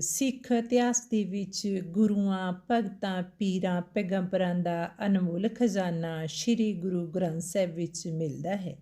ਸਿੱਖ ਇਤਿਹਾਸ ਦੇ ਵਿੱਚ ਗੁਰੂਆਂ, ਭਗਤਾਂ, ਪੀਰਾਂ, ਪੈਗੰਬਰਾਂ ਦਾ ਅਨਮੋਲ ਖਜ਼ਾਨਾ ਸ੍ਰੀ ਗੁਰੂ ਗ੍ਰੰਥ ਸਾਹਿਬ ਵਿੱਚ ਮਿਲਦਾ ਹੈ।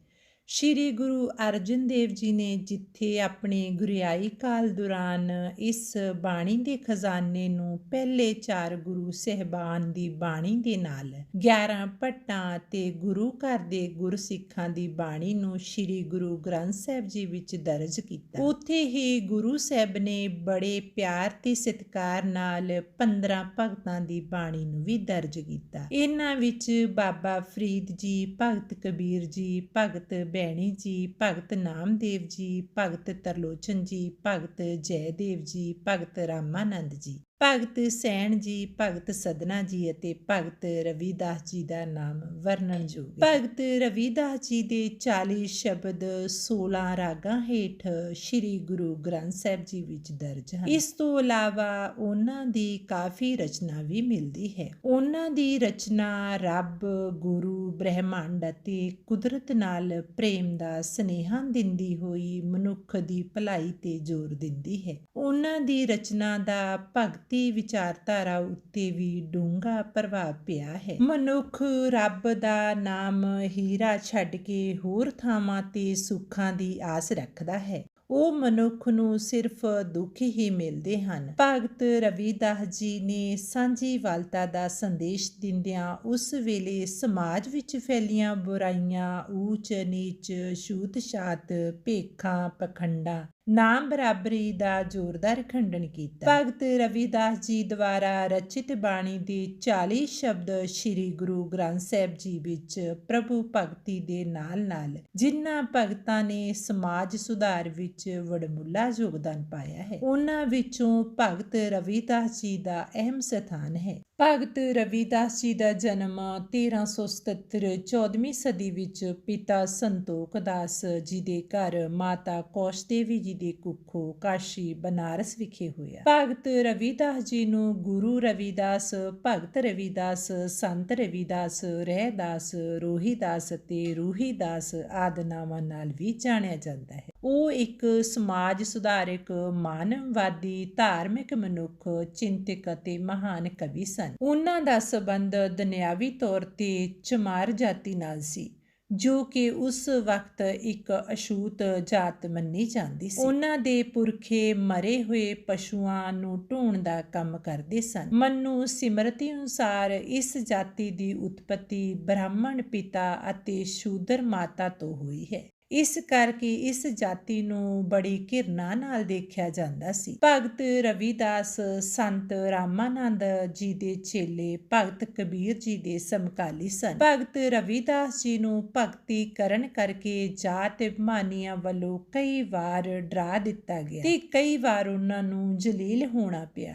ਸ੍ਰੀ ਗੁਰੂ ਅਰਜਨ ਦੇਵ ਜੀ ਨੇ ਜਿੱਥੇ ਆਪਣੇ ਗੁਰਿਆਈ ਕਾਲ ਦੌਰਾਨ ਇਸ ਬਾਣੀ ਦੇ ਖਜ਼ਾਨੇ ਨੂੰ ਪਹਿਲੇ ਚਾਰ ਗੁਰੂ ਸਹਿਬਾਨ ਦੀ ਬਾਣੀ ਦੇ ਨਾਲ 11 ਭੱਟਾਂ ਤੇ ਗੁਰੂ ਘਰ ਦੇ ਗੁਰਸਿੱਖਾਂ ਦੀ ਬਾਣੀ ਨੂੰ ਸ੍ਰੀ ਗੁਰੂ ਗ੍ਰੰਥ ਸਾਹਿਬ ਜੀ ਵਿੱਚ ਦਰਜ ਕੀਤਾ। ਉੱਥੇ ਹੀ ਗੁਰੂ ਸਾਹਿਬ ਨੇ ਬੜੇ ਪਿਆਰ ਤੇ ਸਤਿਕਾਰ ਨਾਲ 15 ਭਗਤਾਂ ਦੀ ਬਾਣੀ ਨੂੰ ਵੀ ਦਰਜ ਕੀਤਾ। ਇਹਨਾਂ ਵਿੱਚ ਬਾਬਾ ਫਰੀਦ ਜੀ, ਭਗਤ ਕਬੀਰ ਜੀ, ਭਗਤ ਬੈਣੀ ਜੀ ਭਗਤ ਨਾਮਦੇਵ ਜੀ ਭਗਤ ਤਰਲੋਚਨ ਜੀ ਭਗਤ ਜੈਦੇਵ ਜੀ ਭਗਤ ਰਾਮਾਨੰਦ ਜੀ। ਭਗਤ ਸੈਣ ਜੀ, ਭਗਤ ਸਦਨਾ ਜੀ ਅਤੇ ਭਗਤ ਰਵਿਦਾਸ ਜੀ ਦਾ ਨਾਮ ਵਰਣਨਯੋਗ ਹੈ। ਭਗਤ ਰਵਿਦਾਸ ਜੀ ਦੇ 40 ਸ਼ਬਦ 16 ਰਾਗਾਂ ਹੇਠ ਸ੍ਰੀ ਗੁਰੂ ਗ੍ਰੰਥ ਸਾਹਿਬ ਜੀ ਵਿੱਚ ਦਰਜ ਹਨ। ਇਸ ਤੋਂ ਇਲਾਵਾ ਉਹਨਾਂ ਦੀ ਕਾਫੀ ਰਚਨਾ ਵੀ ਮਿਲਦੀ ਹੈ। ਉਹਨਾਂ ਦੀ ਰਚਨਾ ਰੱਬ, ਗੁਰੂ, ਬ੍ਰਹਿਮੰਡ ਅਤੇ ਕੁਦਰਤ ਨਾਲ ਪ੍ਰੇਮ ਦਾ ਸਨੇਹਾ ਦਿੰਦੀ ਹੋਈ ਮਨੁੱਖ ਦੀ ਭਲਾਈ ਤੇ ਜ਼ੋਰ ਦਿੰਦੀ ਹੈ। ਉਹਨਾਂ ਦੀ ਰਚਨਾ ਦਾ ਭਗਤ ਵਿਚਾਰਧਾਰਾ ਉੱਤੇ ਵੀ ਡੂੰਘਾ ਪ੍ਰਭਾਵ ਪਿਆ ਹੈ। ਮਨੁੱਖ ਰੱਬ ਦਾ ਨਾਮ ਹੀਰਾ ਛੱਡ ਕੇ ਹੋਰ ਥਾਵਾਂ ਤੇ ਸੁੱਖਾਂ ਦੀ ਆਸ ਰੱਖਦਾ ਹੈ। ਉਹ ਮਨੁੱਖ ਨੂੰ ਸਿਰਫ ਦੁੱਖ ਹੀ ਮਿਲਦੇ ਹਨ। ਭਗਤ ਰਵੀਦਾਸ ਜੀ ਨੇ ਸਾਂਝੀ ਵਾਲਤਾ ਦਾ ਸੰਦੇਸ਼ ਦਿੰਦਿਆਂ ਉਸ ਵੇਲੇ ਸਮਾਜ ਵਿੱਚ ਫੈਲੀਆਂ ਬੁਰਾਈਆਂ ਊਚ ਨੀਚ ਛੂਤ ਛਾਤ ਭੇਖਾਂ, ਪਖੰਡਾ ਨਾਮ ਬਰਾਬਰੀ ਦਾ ਜ਼ੋਰਦਾਰ ਖੰਡਨ ਕੀਤਾ। ਭਗਤ ਰਵਿਦਾਸ ਜੀ ਦੁਆਰਾ ਰਚਿਤ ਬਾਣੀ ਦੇ 40 ਸ਼ਬਦ ਸ੍ਰੀ ਗੁਰੂ ਗ੍ਰੰਥ ਸਾਹਿਬ ਜੀ ਵਿੱਚ ਪ੍ਰਭੂ ਭਗਤੀ ਦੇ ਨਾਲ-ਨਾਲ ਜਿਨ੍ਹਾਂ ਭਗਤਾਂ ਨੇ ਸਮਾਜ ਸੁਧਾਰ ਵਿੱਚ ਵਡਮੁੱਲਾ ਯੋਗਦਾਨ ਪਾਇਆ ਹੈ, ਉਹਨਾਂ ਵਿੱਚੋਂ ਭਗਤ ਰਵਿਦਾਸ ਜੀ ਦਾ ਅਹਿਮ ਸਥਾਨ ਹੈ। ਭਗਤ ਰਵਿਦਾਸ ਜੀ ਦਾ ਜਨਮ 1377 14ਵੀਂ ਸਦੀ ਵਿੱਚ ਪਿਤਾ ਸੰਤੋਖ ਦਾਸ ਜੀ ਦੇ ਘਰ, ਮਾਤਾ ਕੌਸ਼ ਦੇਵੀ ਜੀ ਦੇ ਕੁੱਖੋਂ ਕਾਸ਼ੀ ਬਨਾਰਸ ਵਿਖੇ ਹੋਇਆ। ਭਗਤ ਰਵਿਦਾਸ ਜੀ ਨੂੰ ਗੁਰੂ ਰਵਿਦਾਸ, ਭਗਤ ਰਵਿਦਾਸ, ਸੰਤ ਰਵਿਦਾਸ, ਰਹਿਦਾਸ, ਰੋਹੀਦਾਸ ਅਤੇ ਰੂਹੀਦਾਸ ਆਦਿ ਨਾਵਾਂ ਨਾਲ ਵੀ ਜਾਣਿਆ ਜਾਂਦਾ ਹੈ। ਉਹ ਇੱਕ ਸਮਾਜ ਸੁਧਾਰਕ, ਮਾਨਵਵਾਦੀ, ਧਾਰਮਿਕ ਮਨੁੱਖ, ਚਿੰਤਕ ਅਤੇ ਮਹਾਨ ਕਵੀ ਸਨ। ਉਹਨਾਂ ਦਾ ਸਬੰਧ ਦੁਨਿਆਵੀ ਤੌਰ ਤੇ ਚਮਾਰ ਜਾਤੀ ਨਾਲ ਸੀ, ਜੋ ਕਿ ਉਸ ਵਕਤ ਇੱਕ ਅਛੂਤ ਜਾਤ ਮੰਨੀ ਜਾਂਦੀ ਸੀ। ਉਹਨਾਂ ਦੇ ਪੁਰਖੇ ਮਰੇ ਹੋਏ ਪਸ਼ੂਆਂ ਨੂੰ ਢੋਣ ਦਾ ਕੰਮ ਕਰਦੇ ਸਨ। ਮਨੂ ਸਿਮਰਤੀ ਅਨੁਸਾਰ ਇਸ ਜਾਤੀ ਦੀ ਉਤਪਤੀ ਬ੍ਰਾਹਮਣ ਪਿਤਾ ਅਤੇ ਸ਼ੂਦਰ ਮਾਤਾ ਤੋਂ ਹੋਈ ਹੈ। ਇਸ ਕਰਕੇ ਇਸ ਜਾਤੀ ਨੂੰ ਬੜੀ ਘਿਰਨਾ ਨਾਲ ਦੇਖਿਆ ਜਾਂਦਾ ਸੀ। ਭਗਤ ਰਵਿਦਾਸ, ਸੰਤ ਰਾਮਾਨੰਦ ਜੀ ਦੇ ਚੇਲੇ ਭਗਤ ਕਬੀਰ ਜੀ ਦੇ ਸਮਕਾਲੀ ਸਨ। ਭਗਤ ਰਵਿਦਾਸ ਜੀ ਨੂੰ ਭਗਤੀ ਕਰਨ ਕਰਕੇ ਜਾਤ ਅਭਿਮਾਨੀਆਂ ਵੱਲੋਂ ਕਈ ਵਾਰ ਡਰਾ ਦਿੱਤਾ ਗਿਆ ਤੇ ਕਈ ਵਾਰ ਉਹਨਾਂ ਨੂੰ ਜਲੀਲ ਹੋਣਾ ਪਿਆ।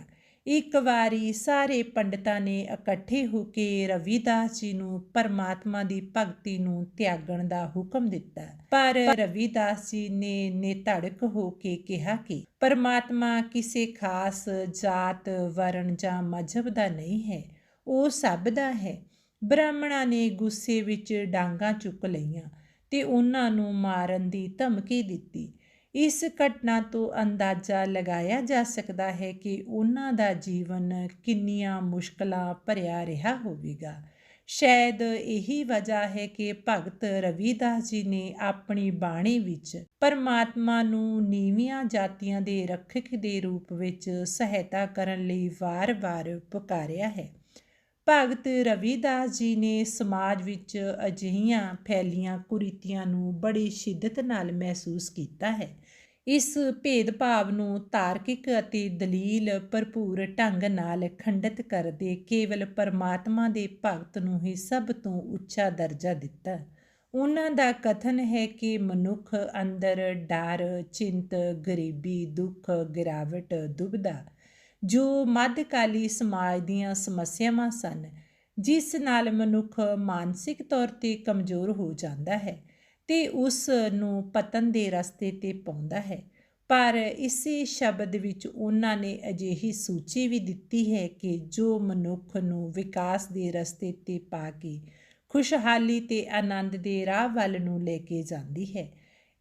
ਇੱਕ ਵਾਰੀ ਸਾਰੇ ਪੰਡਤਾਂ ਨੇ ਇਕੱਠੇ ਹੋ ਕੇ ਰਵਿਦਾਸ ਜੀ ਨੂੰ ਪਰਮਾਤਮਾ ਦੀ ਭਗਤੀ ਨੂੰ ਤਿਆਗਣ ਦਾ ਹੁਕਮ ਦਿੱਤਾ। ਪਰ ਰਵਿਦਾਸ ਜੀ ਨੇ ਨਿਧੜਕ ਹੋ ਕੇ ਕਿਹਾ ਕਿ ਪਰਮਾਤਮਾ ਕਿਸੇ ਖਾਸ ਜਾਤ, ਵਰਣ ਜਾਂ ਮਜ਼ਹਬ ਦਾ ਨਹੀਂ ਹੈ। ਉਹ ਸਭ ਦਾ ਹੈ। ਬ੍ਰਾਹਮਣਾਂ ਨੇ ਗੁੱਸੇ ਵਿੱਚ ਡਾਂਗਾ ਚੁੱਕ ਲਈਆਂ ਤੇ ਉਹਨਾਂ ਨੂੰ ਮਾਰਨ ਦੀ ਧਮਕੀ ਦਿੱਤੀ। ਇਸ ਘਟਨਾ ਤੋਂ ਅੰਦਾਜ਼ਾ ਲਗਾਇਆ ਜਾ ਸਕਦਾ ਹੈ ਕਿ ਉਹਨਾਂ ਦਾ ਜੀਵਨ ਕਿੰਨੀਆਂ ਮੁਸ਼ਕਲਾਂ ਭਰਿਆ ਰਿਹਾ ਹੋਵੇਗਾ। ਸ਼ਾਇਦ ਇਹੀ ਵਜ੍ਹਾ ਹੈ ਕਿ ਭਗਤ ਰਵਿਦਾਸ ਜੀ ਨੇ ਆਪਣੀ ਬਾਣੀ ਵਿੱਚ ਪਰਮਾਤਮਾ ਨੂੰ ਨੀਵੀਆਂ ਜਾਤੀਆਂ ਦੇ ਰੱਖਕ ਦੇ ਰੂਪ ਵਿੱਚ ਸਹਾਇਤਾ ਕਰਨ ਲਈ ਵਾਰ-ਵਾਰ ਪੁਕਾਰਿਆ ਹੈ। ਭਗਤ ਰਵਿਦਾਸ ਜੀ ਨੇ ਸਮਾਜ ਵਿੱਚ ਅਜਿਹੀਆਂ ਫੈਲੀਆਂ ਕੁਰੀਤੀਆਂ ਨੂੰ ਬੜੀ ਸ਼ਿੱਦਤ ਨਾਲ ਮਹਿਸੂਸ ਕੀਤਾ ਹੈ। ਇਸ ਭੇਦਭਾਵ ਨੂੰ ਤਾਰਕਿਕ ਅਤੇ ਦਲੀਲ ਭਰਪੂਰ ਢੰਗ ਨਾਲ ਖੰਡਿਤ ਕਰਦੇ ਕੇਵਲ ਪਰਮਾਤਮਾ ਦੇ ਭਗਤ ਨੂੰ ਹੀ ਸਭ ਤੋਂ ਉੱਚਾ ਦਰਜਾ ਦਿੱਤਾ। ਉਹਨਾਂ ਦਾ ਕਥਨ ਹੈ ਕਿ ਮਨੁੱਖ ਅੰਦਰ ਡਰ, ਚਿੰਤ, ਗਰੀਬੀ, ਦੁੱਖ, ਗਿਰਾਵਟ ਦੁਬਦਾ ਜੋ ਮੱਧਕਾਲੀ ਸਮਾਜ ਦੀਆਂ ਸਮੱਸਿਆਵਾਂ ਸਨ, ਜਿਸ ਨਾਲ ਮਨੁੱਖ ਮਾਨਸਿਕ ਤੌਰ ਤੇ ਕਮਜ਼ੋਰ ਹੋ ਜਾਂਦਾ ਹੈ ਤੇ ਉਸ ਨੂੰ ਪਤਨ ਦੇ ਰਸਤੇ ਤੇ ਪਾਉਂਦਾ ਹੈ। ਪਰ ਇਸੇ ਸ਼ਬਦ ਵਿੱਚ ਉਹਨਾਂ ਨੇ ਅਜਿਹੀ ਸੂਚੀ ਵੀ ਦਿੱਤੀ ਹੈ ਕਿ ਜੋ ਮਨੁੱਖ ਨੂੰ ਵਿਕਾਸ ਦੇ ਰਸਤੇ ਤੇ ਪਾ ਕੇ ਖੁਸ਼ਹਾਲੀ ਤੇ ਆਨੰਦ ਦੇ ਰਾਹ ਵੱਲ ਨੂੰ ਲੈ ਕੇ ਜਾਂਦੀ ਹੈ,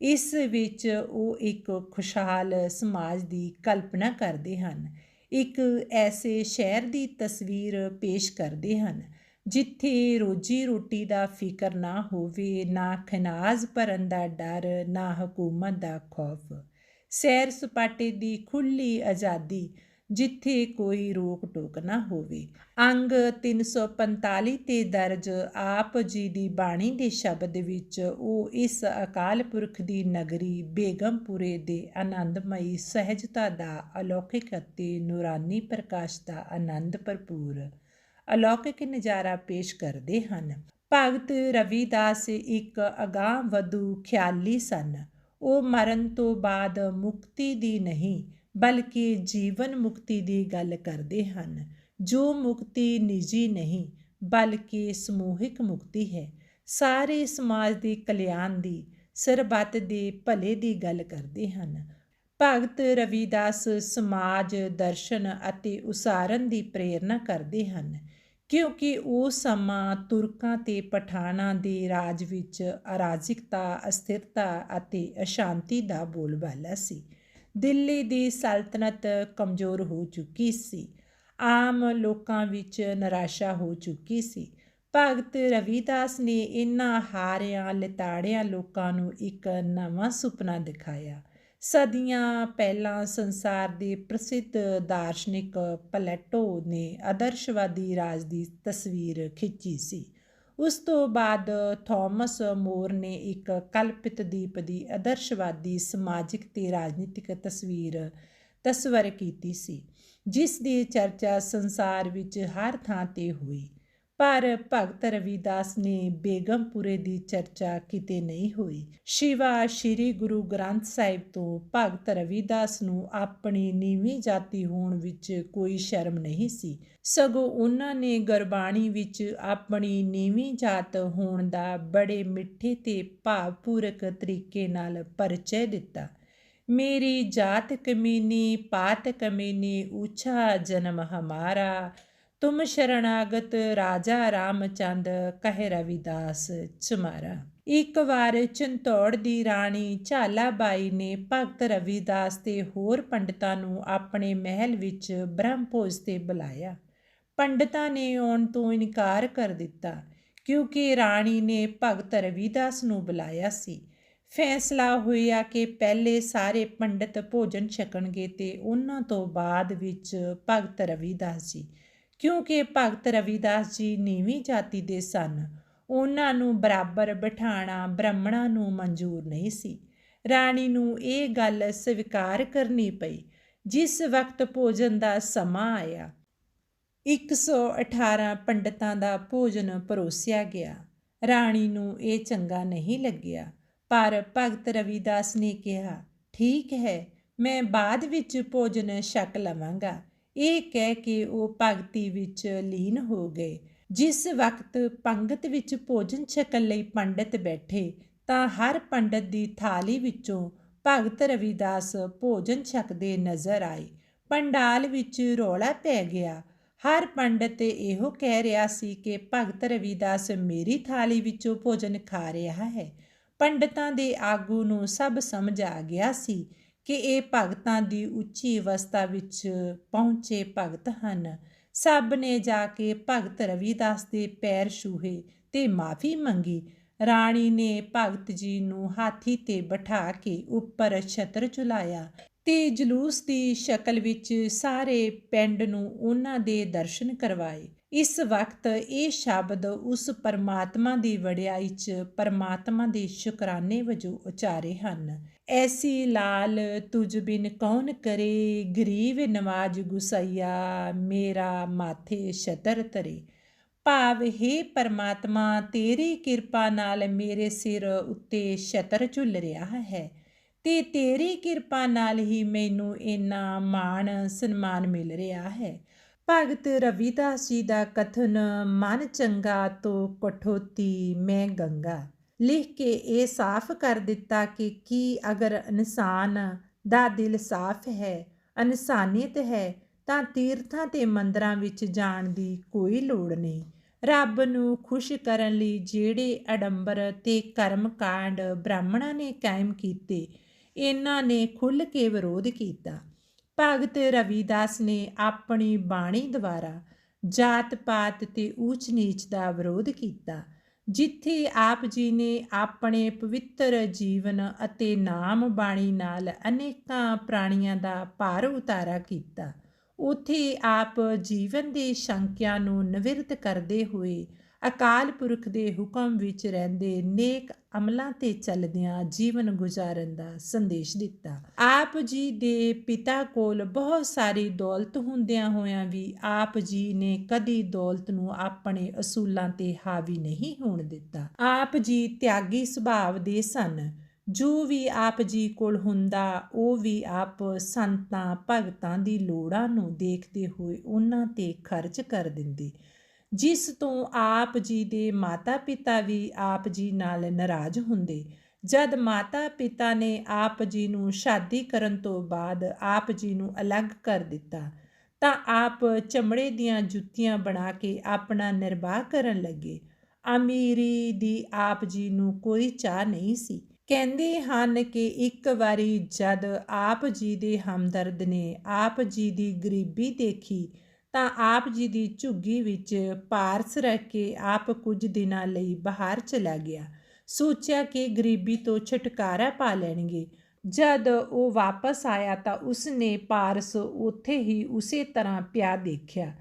ਇਸ ਵਿੱਚ ਉਹ ਇੱਕ ਖੁਸ਼ਹਾਲ ਸਮਾਜ ਦੀ ਕਲਪਨਾ ਕਰਦੇ ਹਨ। ਇੱਕ ਐਸੇ ਸ਼ਹਿਰ ਦੀ ਤਸਵੀਰ ਪੇਸ਼ ਕਰਦੇ ਹਨ, ਜਿੱਥੇ ਰੋਜੀ ਰੋਟੀ ਦਾ ਫਿਕਰ ਨਾ ਹੋਵੇ, ਨਾ ਖਨਾਜ਼ ਭਰਨ ਦਾ ਡਰ, ਨਾ ਹਕੂਮਤ ਦਾ ਖੌਫ। ਸੈਰ ਸਪਾਟੇ ਦੀ ਖੁੱਲੀ ਆਜ਼ਾਦੀ ਜਿੱਥੇ ਕੋਈ ਰੋਕ ਟੋਕ ਨਾ ਹੋਵੇ। ਅੰਗ 345 ਤੇ ਦਰਜ ਆਪ ਜੀ ਦੀ ਬਾਣੀ ਦੇ ਸ਼ਬਦ ਵਿੱਚ ਉਹ ਇਸ ਅਕਾਲ ਪੁਰਖ ਦੀ ਨਗਰੀ ਬੇਗਮਪੁਰੇ ਦੇ ਆਨੰਦਮਈ ਸਹਿਜਤਾ ਦਾ, ਅਲੌਕਿਕ ਅਤੇ ਨੂਰਾਨੀ ਪ੍ਰਕਾਸ਼ ਦਾ ਆਨੰਦ ਭਰਪੂਰ, ਅਲੌਕਿਕ ਨਜ਼ਾਰਾ ਪੇਸ਼ ਕਰਦੇ ਹਨ। ਭਗਤ ਰਵਿਦਾਸ ਇੱਕ ਅਗਾਹ ਵਧੂ ਖਿਆਲੀ ਸਨ। ਉਹ ਮਰਨ ਤੋਂ ਬਾਅਦ ਮੁਕਤੀ ਦੀ ਨਹੀਂ ਬਲਕਿ ਜੀਵਨ ਮੁਕਤੀ ਦੀ ਗੱਲ ਕਰਦੇ ਹਨ। ਜੋ ਮੁਕਤੀ ਨਿੱਜੀ ਨਹੀਂ, ਬਲਕਿ ਸਮੂਹਿਕ ਮੁਕਤੀ ਹੈ। ਸਾਰੇ ਸਮਾਜ ਦੇ ਕਲਿਆਣ ਦੀ, ਸਰਬੱਤ ਦੇ ਭਲੇ ਦੀ ਗੱਲ ਕਰਦੇ ਹਨ। ਭਗਤ ਰਵਿਦਾਸ ਸਮਾਜ, ਦਰਸ਼ਨ ਅਤੇ ਉਸਾਰਨ ਦੀ ਪ੍ਰੇਰਣਾ ਕਰਦੇ ਹਨ, ਕਿਉਂਕਿ ਉਹ ਸਮਾਂ ਤੁਰਕਾਂ ਤੇ ਪਠਾਨਾਂ ਦੇ ਰਾਜ ਵਿੱਚ ਅਰਾਜਕਤਾ, ਅਸਥਿਰਤਾ ਅਤੇ ਅਸ਼ਾਂਤੀ ਦਾ ਬੋਲਬਾਲਾ ਸੀ। ਦਿੱਲੀ ਦੀ ਸਲਤਨਤ ਕਮਜ਼ੋਰ ਹੋ ਚੁੱਕੀ ਸੀ। ਆਮ ਲੋਕਾਂ ਵਿੱਚ ਨਿਰਾਸ਼ਾ ਹੋ ਚੁੱਕੀ ਸੀ। ਭਗਤ ਰਵਿਦਾਸ ਨੇ ਇਨ੍ਹਾਂ ਹਾਰਿਆਂ ਲਿਤਾੜਿਆਂ ਲੋਕਾਂ ਨੂੰ ਇੱਕ ਨਵਾਂ ਸੁਪਨਾ ਦਿਖਾਇਆ। ਸਦੀਆਂ ਪਹਿਲਾਂ ਸੰਸਾਰ ਦੇ ਪ੍ਰਸਿੱਧ ਦਾਰਸ਼ਨਿਕ ਪਲੈਟੋ ਨੇ ਆਦਰਸ਼ਵਾਦੀ ਰਾਜ ਦੀ ਤਸਵੀਰ ਖਿੱਚੀ ਸੀ। ਉਸ ਤੋਂ ਬਾਅਦ ਥਾਮਸ ਮੋਰ ਨੇ ਇੱਕ ਕਲਪਿਤ ਦੀਪ ਦੀ ਆਦਰਸ਼ਵਾਦੀ, ਸਮਾਜਿਕ ਤੇ ਰਾਜਨੀਤਿਕ ਤਸਵੀਰ ਤਸਵਰ ਕੀਤੀ ਸੀ, ਜਿਸ ਦੀ ਚਰਚਾ ਸੰਸਾਰ ਵਿੱਚ ਹਰ ਥਾਂ ਤੇ ਹੋਈ। ਪਰ ਭਗਤ ਰਵਿਦਾਸ ਨੇ ਬੇਗਮਪੁਰੇ ਦੀ ਚਰਚਾ ਕਿਤੇ ਨਹੀਂ ਹੋਈ। ਸ਼ਿਵਾ ਸ਼੍ਰੀ ਗੁਰੂ ਗ੍ਰੰਥ ਸਾਹਿਬ ਤੋਂ ਭਗਤ ਰਵਿਦਾਸ ਨੂੰ ਆਪਣੀ ਨੀਵੀਂ ਜਾਤੀ ਹੋਣ ਵਿੱਚ ਕੋਈ ਸ਼ਰਮ ਨਹੀਂ ਸੀ। ਸਗੋਂ ਉਹਨਾਂ ਨੇ ਗੁਰਬਾਣੀ ਵਿੱਚ ਆਪਣੀ ਨੀਵੀਂ ਜਾਤ ਹੋਣ ਦਾ ਬੜੇ ਮਿੱਠੇ ਤੇ ਭਾਵਪੂਰਕ ਤਰੀਕੇ ਨਾਲ ਪਰਿਚੈ ਦਿੱਤਾ। ਮੇਰੀ ਜਾਤ ਕਮੀਨੀ, ਪਾਤ ਕਮੀਨੀ ਉੱਚਾ ਜਨਮ ਹਮਾਰਾ ਤੁਮ ਸ਼ਰਣਾਗਤ ਰਾਜਾ ਰਾਮਚੰਦ, ਕਹਿ ਰਵਿਦਾਸ ਚਮਾਰਾ। ਇੱਕ ਵਾਰ ਚੰਤੌੜ ਦੀ ਰਾਣੀ ਝਾਲਾਬਾਈ ਨੇ ਭਗਤ ਰਵਿਦਾਸ ਤੇ ਹੋਰ ਪੰਡਤਾਂ ਨੂੰ ਆਪਣੇ ਮਹਿਲ ਵਿੱਚ ਬ੍ਰਹਮਭੋਜ ਤੇ ਬੁਲਾਇਆ। ਪੰਡਤਾਂ ਨੇ ਆਉਣ ਤੋਂ ਇਨਕਾਰ ਕਰ ਦਿੱਤਾ, ਕਿਉਂਕਿ ਰਾਣੀ ਨੇ ਭਗਤ ਰਵਿਦਾਸ ਨੂੰ ਬੁਲਾਇਆ ਸੀ। ਫੈਸਲਾ ਹੋਇਆ ਕਿ ਪਹਿਲੇ ਸਾਰੇ ਪੰਡਤ ਭੋਜਨ ਛਕਣਗੇ ਤੇ ਉਹਨਾਂ ਤੋਂ ਬਾਅਦ ਵਿੱਚ ਭਗਤ ਰਵਿਦਾਸ ਜੀ ਕਿਉਂਕਿ ਭਗਤ ਰਵਿਦਾਸ ਜੀ ਨੀਵੀਂ ਜਾਤੀ ਦੇ ਸਨ। ਉਹਨਾਂ ਨੂੰ ਬਰਾਬਰ ਬਿਠਾਣਾ ਬ੍ਰਾਹਮਣਾਂ ਨੂੰ ਮਨਜ਼ੂਰ ਨਹੀਂ ਸੀ। ਰਾਣੀ ਨੂੰ ਇਹ ਗੱਲ ਸਵੀਕਾਰ ਕਰਨੀ ਪਈ, ਜਿਸ ਵਕਤ ਭੋਜਨ ਦਾ ਸਮਾਂ ਆਇਆ। 118 ਪੰਡਤਾਂ ਦਾ ਭੋਜਨ ਪਰੋਸਿਆ ਗਿਆ। ਰਾਣੀ ਨੂੰ ਇਹ ਚੰਗਾ ਨਹੀਂ ਲੱਗਿਆ, ਪਰ ਭਗਤ ਰਵਿਦਾਸ ਨੇ ਕਿਹਾ, ਠੀਕ ਹੈ, ਮੈਂ ਬਾਅਦ ਵਿੱਚ ਭੋਜਨ ਛਕ ਲਵਾਂਗਾ। ਇਹ ਕਹਿ ਕੇ ਉਹ ਭਗਤੀ ਵਿੱਚ ਲੀਨ ਹੋ ਗਏ। ਜਿਸ ਵਕਤ ਪੰਗਤ ਵਿੱਚ ਭੋਜਨ ਛਕਣ ਲਈ ਪੰਡਤ ਬੈਠੇ, ਤਾਂ ਹਰ ਪੰਡਤ ਦੀ ਥਾਲੀ ਵਿੱਚੋਂ ਭਗਤ ਰਵਿਦਾਸ ਭੋਜਨ ਛਕਦੇ ਨਜ਼ਰ ਆਏ। ਪੰਡਾਲ ਵਿੱਚ ਰੌਲਾ ਪੈ ਗਿਆ। ਹਰ ਪੰਡਤ ਇਹੋ ਕਹਿ ਰਿਹਾ ਸੀ ਕਿ ਭਗਤ ਰਵਿਦਾਸ ਮੇਰੀ ਥਾਲੀ ਵਿੱਚੋਂ ਭੋਜਨ ਖਾ ਰਿਹਾ ਹੈ। ਪੰਡਤਾਂ ਦੇ ਆਗੂ ਨੂੰ ਸਭ ਸਮਝ ਆ ਗਿਆ ਸੀ ਕਿ ਇਹ ਭਗਤਾਂ ਦੀ ਉੱਚੀ ਅਵਸਥਾ ਵਿੱਚ ਪਹੁੰਚੇ ਭਗਤ ਹਨ। ਸਭ ਨੇ ਜਾ ਕੇ ਭਗਤ ਰਵਿਦਾਸ ਦੇ ਪੈਰ ਛੂਹੇ ਤੇ ਮਾਫੀ ਮੰਗੀ। ਰਾਣੀ ਨੇ ਭਗਤ ਜੀ ਨੂੰ ਹਾਥੀ ਤੇ ਬਿਠਾ ਕੇ ਉੱਪਰ ਛਤਰ ਚੁਲਾਇਆ ਤੇ ਜਲੂਸ ਦੀ ਸ਼ਕਲ ਵਿੱਚ ਸਾਰੇ ਪਿੰਡ ਨੂੰ ਉਹਨਾਂ ਦੇ ਦਰਸ਼ਨ ਕਰਵਾਏ। ਇਸ ਵਕਤ ਇਹ ਸ਼ਬਦ ਉਸ ਪਰਮਾਤਮਾ ਦੀ ਵਡਿਆਈ 'ਚ ਪਰਮਾਤਮਾ ਦੇ ਸ਼ੁਕਰਾਨੇ ਵਜੋਂ ਉਚਾਰੇ ਹਨ। ਐਸੀ ਲਾਲ ਤੁਝ ਬਿਨ ਕੌਣ ਕਰੇ, ਗਰੀਬ ਨਵਾਜ ਗੁਸਈਆ ਮੇਰਾ ਮਾਥੇ ਸ਼ਤਰ ਤਰੇ। ਭਾਵ, ਹੈ ਪਰਮਾਤਮਾ, ਤੇਰੀ ਕਿਰਪਾ ਨਾਲ ਮੇਰੇ ਸਿਰ ਉੱਤੇ ਛਤਰ ਝੁੱਲ ਰਿਹਾ ਹੈ। ਤੇ ਤੇਰੀ ਕਿਰਪਾ ਨਾਲ ਹੀ ਮੈਨੂੰ ਇੰਨਾ ਮਾਣ ਸਨਮਾਨ ਮਿਲ ਰਿਹਾ ਹੈ। ਭਗਤ ਰਵਿਦਾਸ ਜੀ ਦਾ ਕਥਨ, ਮਨ ਚੰਗਾ ਤੋਂ ਕਠੋਤੀ ਮੈਂ ਗੰਗਾ। ਲਿਖ ਕੇ ਇਹ ਸਾਫ਼ ਕਰ ਦਿੱਤਾ ਕਿ ਕੀ ਅਗਰ ਇਨਸਾਨ ਦਾ ਦਿਲ ਸਾਫ਼ ਹੈ, ਇਨਸਾਨੀਅਤ ਹੈ, ਤਾਂ ਤੀਰਥਾਂ ਤੇ ਮੰਦਰਾਂ ਵਿੱਚ ਜਾਣ ਦੀ ਕੋਈ ਲੋੜ ਨਹੀਂ। ਰੱਬ ਨੂੰ ਖੁਸ਼ ਕਰਨ ਲਈ ਜਿਹੜੇ ਅਡੰਬਰ ਤੇ ਕਰਮਕਾਂਡ ਬ੍ਰਾਹਮਣਾਂ ਨੇ ਕਾਇਮ ਕੀਤੇ ਇਹਨਾਂ ਨੇ ਖੁੱਲ੍ਹ ਕੇ ਵਿਰੋਧ ਕੀਤਾ। ਭਗਤ ਰਵਿਦਾਸ ਨੇ ਆਪਣੀ ਬਾਣੀ ਦੁਆਰਾ ਜਾਤ ਪਾਤ ਤੇ ਊਚ ਨੀਚ ਦਾ ਵਿਰੋਧ ਕੀਤਾ, ਜਿੱਥੇ ਆਪ ਜੀ ਨੇ ਆਪਣੇ ਪਵਿੱਤਰ ਜੀਵਨ ਅਤੇ ਨਾਮ ਬਾਣੀ ਨਾਲ ਅਨੇਕਾਂ ਪ੍ਰਾਣੀਆਂ ਦਾ ਭਾਰ ਉਤਾਰਾ ਕੀਤਾ। ਉਥੇ ਆਪ ਜੀਵਨ ਦੇ ਸ਼ੰਕਿਆਂ ਨੂੰ ਨਿਵਿਰਤ ਕਰਦੇ ਹੋਏ ਅਕਾਲ ਪੁਰਖ ਦੇ ਹੁਕਮ ਵਿੱਚ ਰਹਿੰਦੇ ਨੇਕ ਅਮਲਾਂ ਤੇ ਚੱਲਦਿਆਂ ਜੀਵਨ ਗੁਜ਼ਾਰਨ ਦਾ ਸੰਦੇਸ਼ ਦਿੱਤਾ। ਆਪ ਜੀ ਦੇ ਪਿਤਾ ਕੋਲ ਬਹੁਤ ਸਾਰੀ ਦੌਲਤ ਹੁੰਦਿਆਂ ਹੋਇਆਂ ਵੀ ਆਪ ਜੀ ਨੇ ਕਦੀ ਦੌਲਤ ਨੂੰ ਆਪਣੇ ਅਸੂਲਾਂ ਤੇ ਹਾਵੀ ਨਹੀਂ ਹੋਣ ਦਿੱਤਾ। ਆਪ ਜੀ ਤਿਆਗੀ ਸੁਭਾਅ ਦੇ ਸਨ। ਜੋ ਵੀ ਆਪ ਜੀ ਕੋਲ ਹੁੰਦਾ, ਉਹ ਵੀ ਆਪ ਸੰਤਾਂ, ਭਗਤਾਂ ਦੀ ਲੋੜਾਂ ਨੂੰ ਦੇਖਦੇ ਹੋਏ ਉਹਨਾਂ ਤੇ ਖਰਚ ਕਰ ਦਿੰਦੇ। ਜਿਸ ਤੋਂ ਆਪ ਜੀ ਦੇ ਮਾਤਾ-ਪਿਤਾ ਵੀ ਆਪ ਜੀ ਨਾਲ ਨਾਰਾਜ਼ ਹੁੰਦੇ। ਜਦ ਮਾਤਾ-ਪਿਤਾ ਨੇ ਆਪ ਜੀ ਨੂੰ ਸ਼ਾਦੀ ਕਰਨ ਤੋਂ ਬਾਅਦ ਆਪ ਜੀ ਨੂੰ ਅਲੱਗ ਕਰ ਦਿੱਤਾ, ਤਾਂ ਆਪ ਚਮੜੇ ਦੀਆਂ ਜੁੱਤੀਆਂ ਬਣਾ ਕੇ ਆਪਣਾ ਨਿਰਵਾਹ ਕਰਨ ਲੱਗੇ। ਅਮੀਰੀ ਦੀ ਆਪ ਜੀ ਨੂੰ ਕੋਈ ਚਾਹ ਨਹੀਂ ਸੀ। ਕਹਿੰਦੇ ਹਨ ਕਿ ਇੱਕ ਵਾਰੀ ਜਦ ਆਪ ਜੀ ਦੇ ਹਮਦਰਦ ਨੇ ਆਪ ਜੀ ਦੀ ਗਰੀਬੀ ਦੇਖੀ ਤਾਂ ਆਪ ਜੀ ਦੀ ਝੁੱਗੀ ਵਿੱਚ ਪਾਰਸ ਰਹਿ ਕੇ ਆਪ ਕੁਝ ਦਿਨਾਂ ਲਈ ਬਾਹਰ ਚਲਾ ਗਿਆ। ਸੋਚਿਆ ਕਿ ਗਰੀਬੀ ਤੋਂ ਛੁਟਕਾਰਾ ਪਾ ਲੈਣਗੇ। ਜਦ ਉਹ ਵਾਪਸ ਆਇਆ ਤਾਂ ਉਸਨੇ ਪਾਰਸ ਉੱਥੇ ਹੀ ਉਸੇ ਤਰ੍ਹਾਂ ਪਿਆ ਦੇਖਿਆ,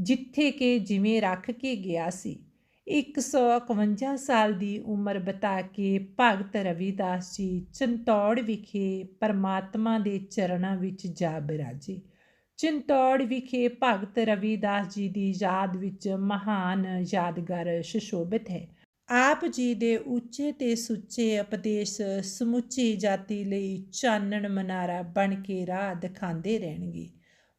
ਜਿੱਥੇ ਕਿ ਜਿਵੇਂ ਰੱਖ ਕੇ ਗਿਆ ਸੀ। 151 ਸਾਲ ਦੀ ਉਮਰ ਬਤਾ ਕੇ ਭਗਤ ਰਵਿਦਾਸ ਜੀ ਚੰਤੌੜ ਵਿਖੇ ਪਰਮਾਤਮਾ ਦੇ ਚਰਨਾਂ ਵਿੱਚ ਜਾ ਬਿਰਾਜੇ। ਚਿੰਤੌੜ ਵਿਖੇ ਭਗਤ ਰਵਿਦਾਸ ਜੀ ਦੀ ਯਾਦ ਵਿੱਚ ਮਹਾਨ ਯਾਦਗਾਰ ਸੁਸ਼ੋਭਿਤ ਹੈ। ਆਪ ਜੀ ਦੇ ਉੱਚੇ ਤੇ ਸੁੱਚੇ ਉਪਦੇਸ਼ ਸਮੁੱਚੀ ਜਾਤੀ ਲਈ ਚਾਨਣ ਮਨਾਰਾ ਬਣ ਕੇ ਰਾਹ ਦਿਖਾਉਂਦੇ ਰਹਿਣਗੇ।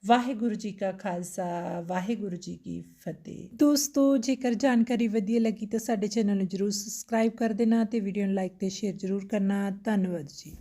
ਵਾਹਿਗੁਰੂ ਜੀ ਕਾ ਖਾਲਸਾ, ਵਾਹਿਗੁਰੂ ਜੀ ਕੀ ਫਤਿਹ। ਦੋਸਤੋ, ਜੇਕਰ ਜਾਣਕਾਰੀ ਵਧੀਆ ਲੱਗੀ ਤਾਂ ਸਾਡੇ ਚੈਨਲ ਨੂੰ ਜਰੂਰ ਸਬਸਕ੍ਰਾਈਬ ਕਰ ਦੇਣਾ ਤੇ ਵੀਡੀਓ ਨੂੰ ਲਾਈਕ ਤੇ ਸ਼ੇਅਰ ਜਰੂਰ ਕਰਨਾ। ਧੰਨਵਾਦ ਜੀ।